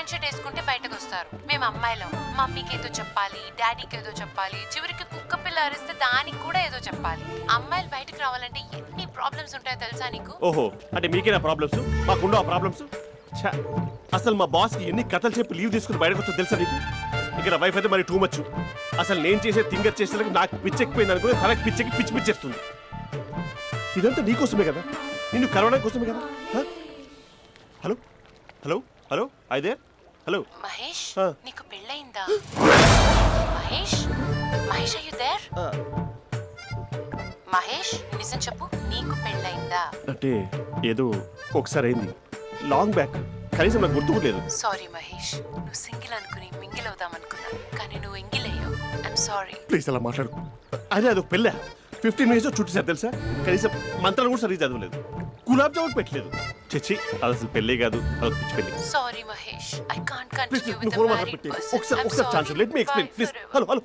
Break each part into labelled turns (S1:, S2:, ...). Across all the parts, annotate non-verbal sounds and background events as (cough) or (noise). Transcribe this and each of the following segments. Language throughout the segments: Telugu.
S1: ప్యాంట్ షర్ట్ వేసుకుంటే బయటకు వస్తారు. మేము అమ్మాయిలో. మమ్మీకి ఏదో చెప్పాలి డాడీకి ఏదో చెప్పాలి చివరికి కుక్క పిల్ల అరిస్తే దానికి కూడా ఏదో చెప్పాలి. అమ్మాయిలు బయటకు రావాలంటే ఎన్ని ప్రాబ్లమ్స్ ఉంటాయో తెలుసా నీకు?
S2: ఓహో అంటే మీకేనా ప్రాబ్లమ్స్ మాకుండో ఆ ప్రాబ్లమ్స్ అసలు మా బాస్కి ఎన్ని కథలు చెప్పి లీవ్ తీసుకుని బయటకు వచ్చో తెలుసా నీకు? ఇక్కడ వైఫ్ అయితే మరి టూ మచ్ అసలు నేను చేసే థింగర్ చేసేందుకు నాకు పిచ్చెక్కిపోయింది అనుకుని తనకు పిచ్చెక్కి పిచ్చి పిచ్చేస్తుంది. ఇదంతా నీకోసమే కదా? నిన్ను కరోనా కోసమే కదా? హలో? హలో? హలో? అయితే హలో.
S1: మహేష్. నీకు పెళ్ళయిందా? Mahesh Mahesh are you there Mahesh నిజం చెప్పు నీకు పెళ్ళయిందా?
S2: అంటే ఏదో ఒకసారి అయింది. లాంగ్ బ్యాక్ కనీసం నాకు గుర్తు లేదు.
S1: సారీ మహేష్. నువ్వు సింగిల్ అనుకుని మింగిల్ అవుదాం అనుకున్నా. కానీ నువ్వు ఎంగిల్ అయ్యావు. ఐఎమ్ సారీ
S2: ప్లీజ్ అలా మాట్లాడు. అదే అదొక పెళ్ళ? ఫిఫ్టీన్ మినిట్స్ చుట్టేసారు తెలుసా? కనీసం మంత్రాలు కూడా సరిగ్గా చదవలేదు. గులాబ్ జామున్ పెట్టలేదు. చచ్చి అది అసలు పెళ్ళే కాదు అదొక పిచ్చి పెళ్ళి.
S1: Sorry Mahesh I can't
S2: please
S1: continue
S2: నువ్వు
S1: విత్
S2: ఫోన్
S1: ద
S2: మాట్లాడి
S1: మ్యారీడ్
S2: పెట్టి ఒకసారి ఒకసారి chance let me explain please hello hello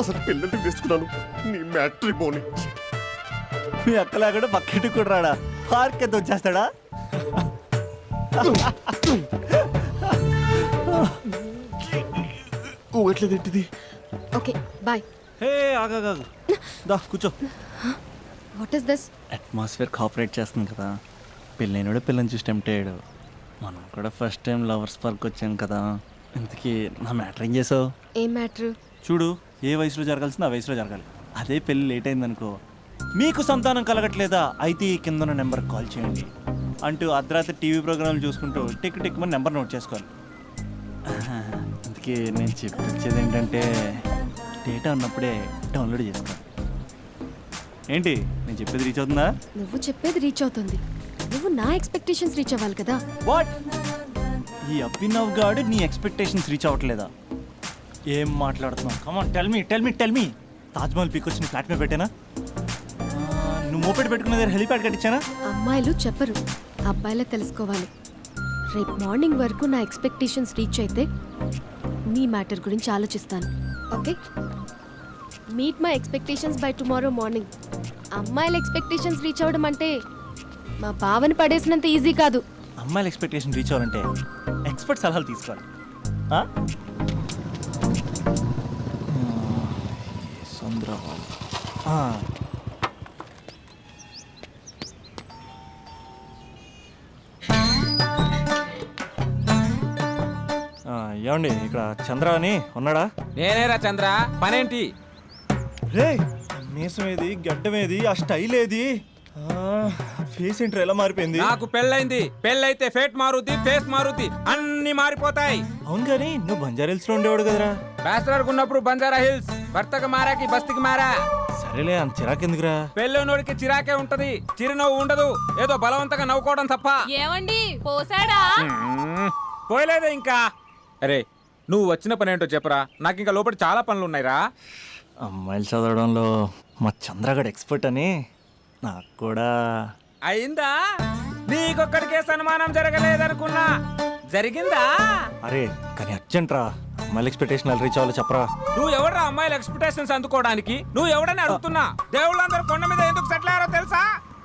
S2: అసలు పెళ్ళంటే తీసుకున్నాను నీ మ్యాట్రీ బోని
S3: మీ అక్కలాగడ పక్కింటి కూడా రాడా? పార్క్ ఎంత వచ్చేస్తాడా
S2: ఊగట్లేదు ఏంటిది
S4: ఓకే బాయ్.
S3: హే ఆగాగా దా కూర్చో.
S4: What is this
S3: atmosphere cooperate చేస్తుంది కదా. పెళ్ళైనడు పిల్లని చూసి టెంప్ట్ అయ్యాడు. మనం కూడా ఫస్ట్ టైం లవర్స్ పార్క్ వచ్చాం కదా. ఇంతకీ నా మ్యాటర్ ఏం చేసావు?
S4: ఏం మ్యాటర్
S3: చూడు ఏ వయసులో జరగాల్సిందో ఆ వయసులో జరగాలి. అదే పెళ్ళి లేట్ అయిందనుకో. మీకు సంతానం కలగట్లేదా? అయితే ఈ కింద ఉన్న నెంబర్కి కాల్ చేయండి. అంటూ అర్ధరాత్రి టీవీ ప్రోగ్రాంలు చూసుకుంటూ టిక్ టిక్ మన నెంబర్ నోట్ చేసుకోవాలి. (laughs) అందుకే నేను చెప్పించేది ఏంటంటే డేటా ఉన్నప్పుడే డౌన్లోడ్ చేసుకోవాలి ఏంటి? నేను చెప్పేది రీచ్ అవుతుందా?
S4: నువ్వు చెప్పేది రీచ్ అవుతుంది. నువ్వు నా ఎక్స్పెక్టేషన్స్ రీచ్ అవ్వాలి కదా.
S3: వాట్? ఈ అభినవ్ గాడు నీ ఎక్స్పెక్టేషన్స్ రీచ్ అవ్వట్లేదా? ఏం మాట్లాడుతున్నావు? Come on tell me tell me tell me Taj Mahal peak వచ్చి నీ ఫ్లాట్ మీద పెట్టానా? ఆ, నువ్వు మోపెట్ పెట్టుకున్న దగ్గర హెలిప్యాడ్ కట్టించానా?
S4: అమ్మాయిలు చెప్పరు. అబ్బాయిలే తెలుసుకోవాలి. రేపు మార్నింగ్ వరకు నా ఎక్స్పెక్టేషన్స్ రీచ్ అయితే నీ మ్యాటర్ గురించి ఆలోచిస్తాను. Okay? Meet my expectations bye tomorrow morning అమ్మాయిల ఎక్స్పెక్టేషన్స్ రీచ్ అవ్వడం అంటే మా బావని పడేసినంత ఈజీ కాదు.
S3: అమ్మాయిల ఎక్స్పెక్టేషన్ రీచ్ అవ్వాలంటే ఎక్స్పర్ట్ సలహాలు తీసుకోవాలి. ఏమండి ఇక్కడ చంద్ర అని ఉన్నాడా?
S5: నేనేరా చంద్ర? పనేంటి?
S3: రే మీసం ఏది గడ్డం ఏది ఆ స్టైల్ ఏది ఫేస్ ఏంట్రా ఎలా మారిపోయింది?
S5: నాకు పెళ్ళైంది. పెళ్ళైతే ఫేట్ మారుద్ది ఫేస్ మారుద్ది అన్ని మారిపోతాయి.
S3: అవును కానీ నువ్వు బంజారా లో ఉండేవాడు కదరా.
S5: బ్యాచిలర్ ఉన్నప్పుడు బంజారా హిల్స్ భర్తకు మారాకి బస్తికి మారా.
S3: సరేలే అంత చిరాకెందుకురా
S5: పెళ్ళోనోడికి చిరాకే ఉంటది చిరునవ్వు ఉండదు ఏదో బలవంతంగా నవ్వుకోవడం తప్ప.
S1: ఏమండి పోసాడా.
S5: పోయలేదే ఇంకా. అరే నువ్వు వచ్చిన పని ఏంటో చెప్పరా? నాకు ఇంకా లోపల చాలా పనులు ఉన్నాయిరా
S3: అమ్మాయిలు చదవడంలో మా చంద్రగడ్ ఎక్స్పర్ట్ అని నాకు కూడా
S5: అయిందా? నీకొక్కడికే సన్మానం జరగలేదనుకున్నా. జరిగిందా?
S3: అరే కానీ అర్జెంట్ రా అమ్మాయిల ఎక్స్పెక్టేషన్ రీచ్ అవ్వాలో చెప్పరా.
S5: నువ్వు ఎవడ్రా అమ్మాయిల ఎక్స్పెక్టేషన్స్ అందుకోవడానికి? నువ్వు ఎవడని అడుగుతున్నా? దేవుళ్ళందరూ కొండ మీద ఎందుకు సెటిల్ అయ్యారో తెలుసా?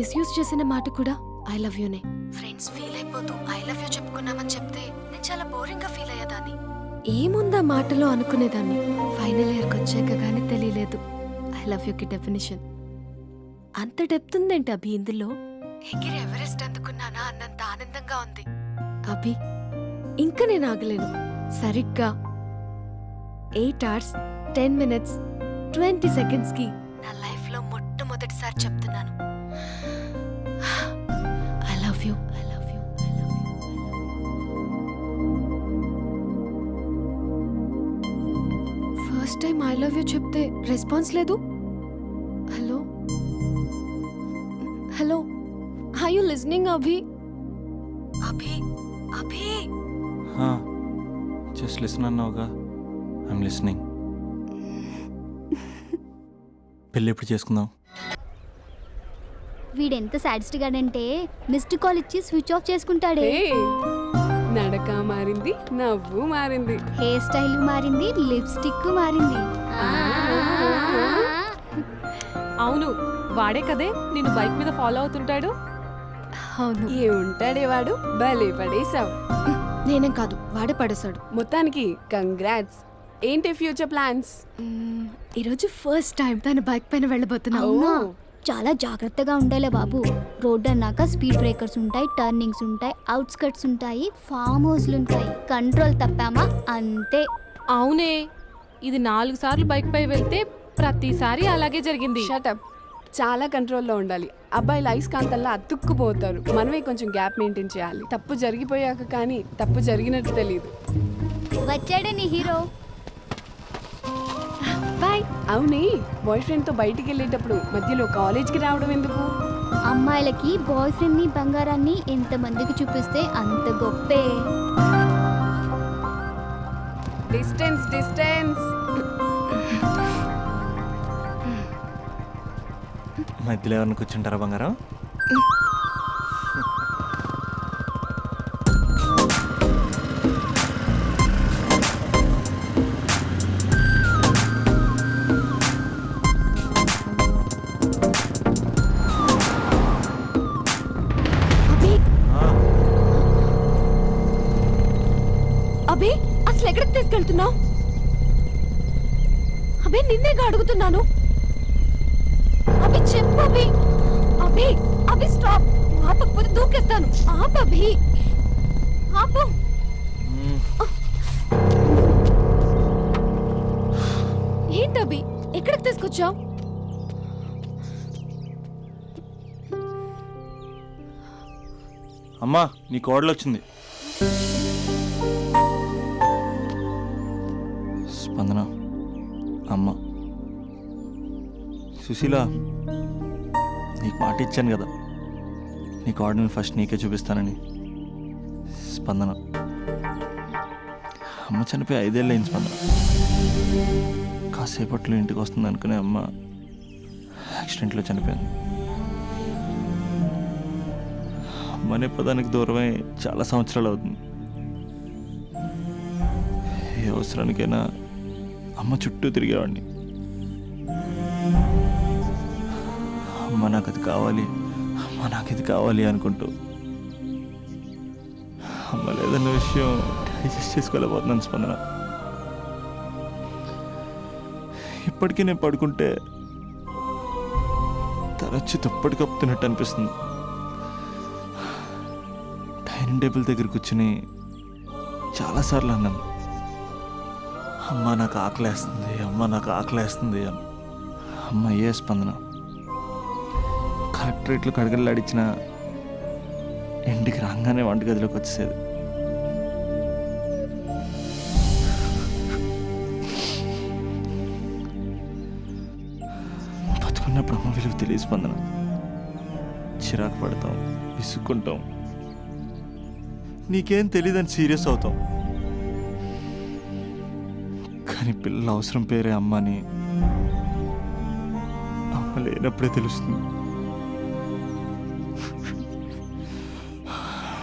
S4: మిస్యూజ్ చేసిన మాట కూడా ఐ లవ్ యూనే ఫ్రెండ్స్ ఫీల్ అయిపోతూ ఐ లవ్ యూ చెప్పుకున్నామని చెప్తే నేను చాలా బోరింగ్గా ఫీల్ అయ్యేదాన్ని. ఏముందా మాటలో అనుకునేదాన్ని? ఫైనల్ ఇయర్కి వచ్చాక కానీ తెలియలేదు. ఐ లవ్ యూకి డెఫినేషన్ అంత డెప్త్ ఉందేంటి అభి ఇందులో? ఎగిరి ఎవరెస్ట్ అందుకున్నానా అన్నంత ఆనందంగా ఉంది. అభి ఇంకా నేను ఆగలేను. సరిగ్గా eight hours ten minutes twenty సెకండ్స్కి నా లైఫ్లో ఐ లవ్ యూ చెప్తే రెస్పాన్స్ లేదు? Hello? Hello? Hi you listening Abhi? Abhi Abhi!
S3: Just listen అన్నావుగా. ఐఎమ్ లిసనింగ్ పెళ్ళి ఎప్పుడు చేసుకుందాం?
S6: వీడెంత సాడిస్ట్ గాడంటే మిస్డ్ కాల్ ఇచ్చి స్విచ్ ఆఫ్ చేసుకుంటాడే.
S7: నడక మారింది నవ్వు మారింది.
S6: హెయిర్ స్టైల్ మారింది లిప్స్టిక్ మారింది.
S7: అవును వాడే కదే నేను బైక్ మీద ఫాలో అవుతుంటాడు.
S4: అవును.
S7: ఏ ఉంటాడే వాడు? భలే పడేసావు
S4: నేనేం కాదు వాడే పడేశాడు.
S7: మొత్తానికి కంగ్రాట్స్ ఏంటి ఫ్యూచర్ ప్లాన్స్
S4: ఈరోజు ఫస్ట్ టైం తన బైక్ పైన వెళ్ళబోతున్నా
S6: అవునా? చాలా జాగ్రత్తగా ఉండాలే బాబు. రోడ్ అన్నాక స్పీడ్ బ్రేకర్స్ ఉంటాయి టర్నింగ్స్ ఉంటాయి అవుట్స్కట్స్ ఉంటాయి ఫామ్ హౌస్లు ఉంటాయి. కంట్రోల్ తప్పామా? అంతే.
S8: అవునే. ఇది నాలుగు సార్లు బైక్ పై వెళ్తే ప్రతిసారి అలాగే జరిగింది.
S7: షటప్ చాలా కంట్రోల్లో ఉండాలి. అబ్బాయిలు ఐస్కాంతల్లా అతుక్కుపోతారు. మనమే కొంచెం గ్యాప్ మెయింటైన్ చేయాలి. తప్పు జరిగిపోయాక కానీ తప్పు జరిగినట్టు తెలియదు
S6: వచ్చాడే నీ హీరో
S4: బాయ్
S7: అవునే బాయ్ ఫ్రెండ్తో బయటికి వెళ్ళేటప్పుడు మధ్యలో కాలేజ్కి రావడం ఎందుకు?
S6: అమ్మాయిలకి బాయ్ ఫ్రెండ్ని బంగారాన్ని ఎంతమందికి చూపిస్తే అంత గొప్పే.
S7: డిస్టెన్స్ డిస్టెన్స్
S3: మధ్యలో ఎవరిని కూర్చుంటారా బంగారం?
S4: అభి? అసలు ఎక్కడికి తీసుకెళ్తున్నావు? అభి నిన్నేగా అడుగుతున్నాను. అభి చెప్పు అభి. అభి అభి స్టాప్ ఆపకపోతే దూకేస్తాను. ఆపు అభి. ఆపు.
S3: ఏంటభి
S4: ఏంటి అభి? ఎక్కడికి తీసుకొచ్చావు?
S3: అమ్మా నీ కోడలు వచ్చింది స్పందన అమ్మ. సుశీల. నీకు మాట ఇచ్చాను కదా. నీ కోడల్ని ఫస్ట్ నీకే చూపిస్తానని. స్పందన. అమ్మ చనిపోయి ఐదేళ్ళు అయింది స్పందన. కాసేపట్లో ఇంటికి వస్తుంది అనుకునే అమ్మ యాక్సిడెంట్లో చనిపోయింది. అమ్మనే పదానికి దూరమై చాలా సంవత్సరాలు అవుతుంది. ఏ అవసరానికైనా అమ్మ చుట్టూ తిరిగేవాడిని. అమ్మ నాకు అది కావాలి అమ్మ నాకు ఇది కావాలి అనుకుంటూ. అమ్మ లేదన్న విషయం డైజెస్ట్ చేసుకోలేకపోతున్నాను స్పందన. ఇప్పటికీ నేను పడుకుంటే తరచు దుప్పటి కప్పుతున్నట్టు అనిపిస్తుంది. డైనింగ్ టేబుల్ దగ్గర కూర్చుని చాలాసార్లు అన్నాను. అమ్మ నాకు ఆకలేస్తుంది అమ్మ నాకు ఆకలేస్తుంది అని. అమ్మ ఏ స్పందన? కలెక్టరేట్లు కడగలాడిచ్చిన ఇంటికి రాగానే వంటగదిలోకి వచ్చేసేది. బతుకున్నప్పుడు అమ్మ విలువ తెలియ స్పందన. చిరాకు పడతాం విసుక్కుంటాం. నీకేం తెలియదని సీరియస్ అవుతాం. కానీ పిల్లల అవసరం పేరే అమ్మ అని అమ్మ లేనప్పుడే తెలుస్తుంది.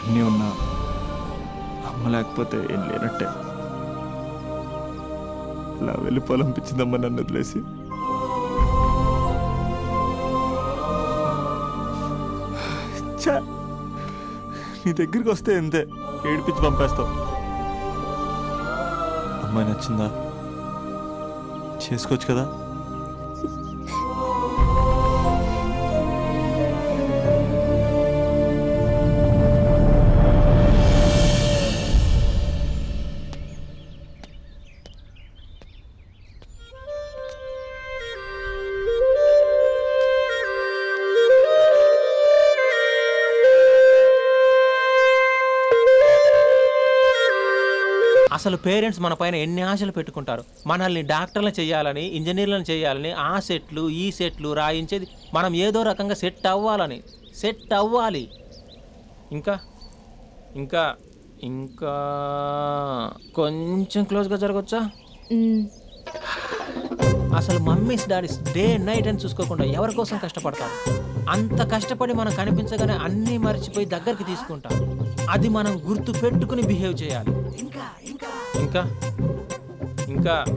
S3: అన్నీ ఉన్నా అమ్మ లేకపోతే ఏం లేనట్టే. ఇలా వెళ్ళిపోవాలనిపించిందమ్మ నన్ను వదిలేసి. ఛా! నీ దగ్గరికి వస్తే ఎంతే ఏడిపించి పంపేస్తావు. అమ్మాయి నచ్చిందా? చేసుకోవచ్చు కదా?
S9: అసలు పేరెంట్స్ మన పైన ఎన్ని ఆశలు పెట్టుకుంటారు? మనల్ని డాక్టర్లను చేయాలని ఇంజనీర్లను చేయాలని ఆ సెట్లు ఈ సెట్లు రాయించేది మనం ఏదో రకంగా సెట్ అవ్వాలని. సెట్ అవ్వాలి. ఇంకా? ఇంకా? ఇంకా కొంచెం క్లోజ్గా జరగచ్చా? అసలు మమ్మీస్ డాడీస్ డే నైట్ అని చూసుకోకుండా ఎవరి కోసం కష్టపడతారు? అంత కష్టపడి మనం కనిపించగానే అన్నీ మర్చిపోయి దగ్గరికి తీసుకుంటాం. అది మనం గుర్తు పెట్టుకుని బిహేవ్ చేయాలి. ఇంకా ఇంకా?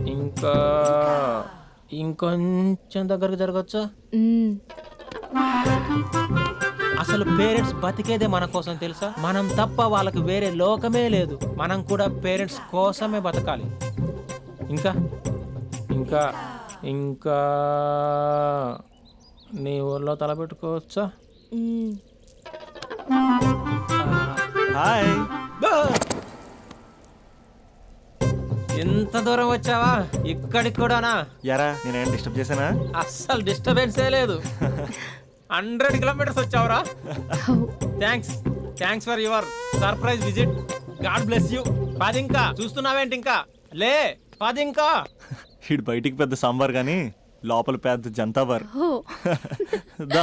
S9: ఇంకా ఇంకొంచెం దగ్గరకు జరగచ్చా? అసలు పేరెంట్స్ బతికేదే మన కోసం తెలుసా? మనం తప్ప వాళ్ళకి వేరే లోకమే లేదు. మనం కూడా పేరెంట్స్ కోసమే బతకాలి. ఇంకా? ఇంకా ఇంకా నీ ఊర్లో తలపెట్టుకోవచ్చా
S3: హాయ్.
S9: ఎంత దూరం వచ్చావా? ఇక్కడికి కూడానా?
S3: యారా నేనేం డిస్టర్బ్ చేశానా?
S9: అస్సలు డిస్టర్బెన్సే లేదు. Hundred kilometres వచ్చావురా. Thanks thanks for your surprise visit God bless you పది ఇంకా చూస్తున్నావేంటి ఇంకా? లే పది ఇంకా
S3: ఇటు బయటికి పెద్ద సాంబార్ కానీ లోపల పెద్ద జంతాబార్. దా.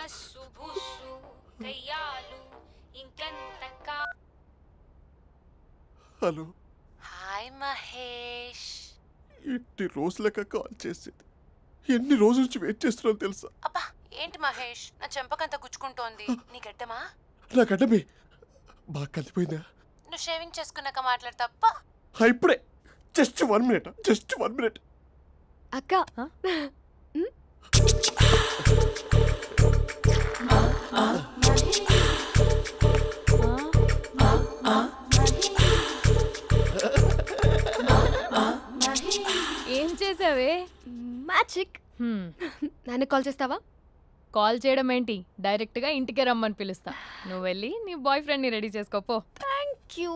S1: కస్సు బుస్సు కయ్యాలు ఇంకంత కా
S2: హలో?
S1: హాయ్ మహేష్.
S2: ఎన్ని రోజులక కాల్ చేసేది. ఎన్ని రోజుల నుంచి వెయిట్ చేస్తున్నాను తెలుసా?
S1: అబ్బా ఏంటి మహేష్? నా చెంపకంత గుచ్చుకుంటోంది. నీ గడ్డమా
S2: నా గడ్డమే. బాగా కలిపోయిందా?
S1: నువ్వు షేవింగ్ చేసుకున్నాక మాట్లాడతాప్ప
S2: ఆ, ఇప్పుడే. Just one minute just one minute.
S4: అక్క
S8: ఏం చేసావే?
S4: మ్యాజిక్.
S8: హ్మ్,
S4: నాన్నకి కాల్ చేస్తావా?
S8: కాల్ చేయడం ఏంటి? డైరెక్ట్గా ఇంటికే రమ్మని పిలుస్తా. నువ్వు వెళ్ళి నీ బాయ్ ఫ్రెండ్ని రెడీ చేసుకోపో
S4: థ్యాంక్ యూ.